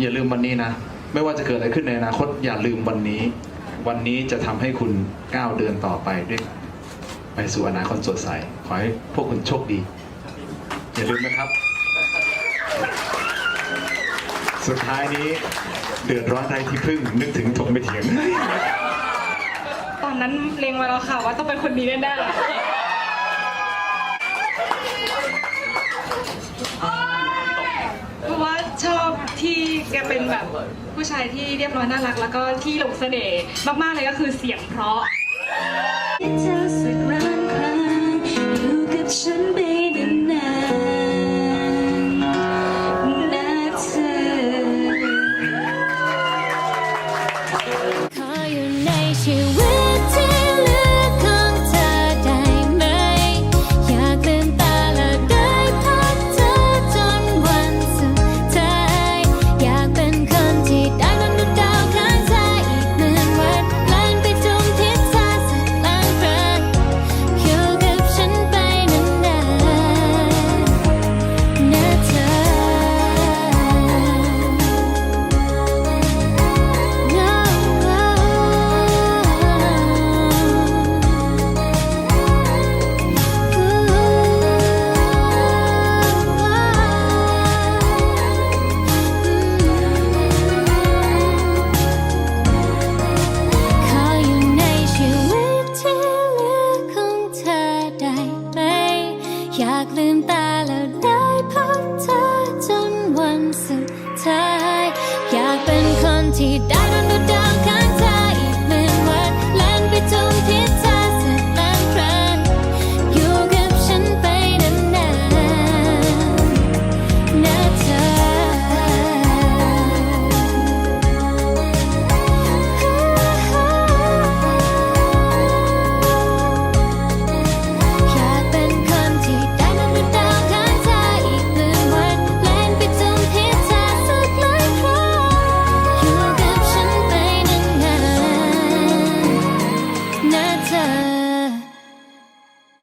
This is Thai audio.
อย่าลืมวันนี้นะ ไม่ว่าจะเกิดอะไรขึ้นในอนาคตอย่าลืมวันนี้ วันนี้จะทำให้คุณก้าวเดินต่อไปด้วยไปสู่อนาคตสดใส ขอให้พวกคุณโชคดี อย่าลืมนะครับ สุดท้ายนี้เดือดร้อนใดที่พึ่ง นึกถึงถกไม่เถียง ตอนนั้นเลงไว้แล้วค่ะว่าต้องเป็นคนนี้แน่ๆเพราะว่าชอบที่แกเป็นแบบ ผู้ชายที่เรียบร้อยน่ารัก แล้วก็ที่หลงเสน่ห์มากๆเลยก็คือเสียงเพราะ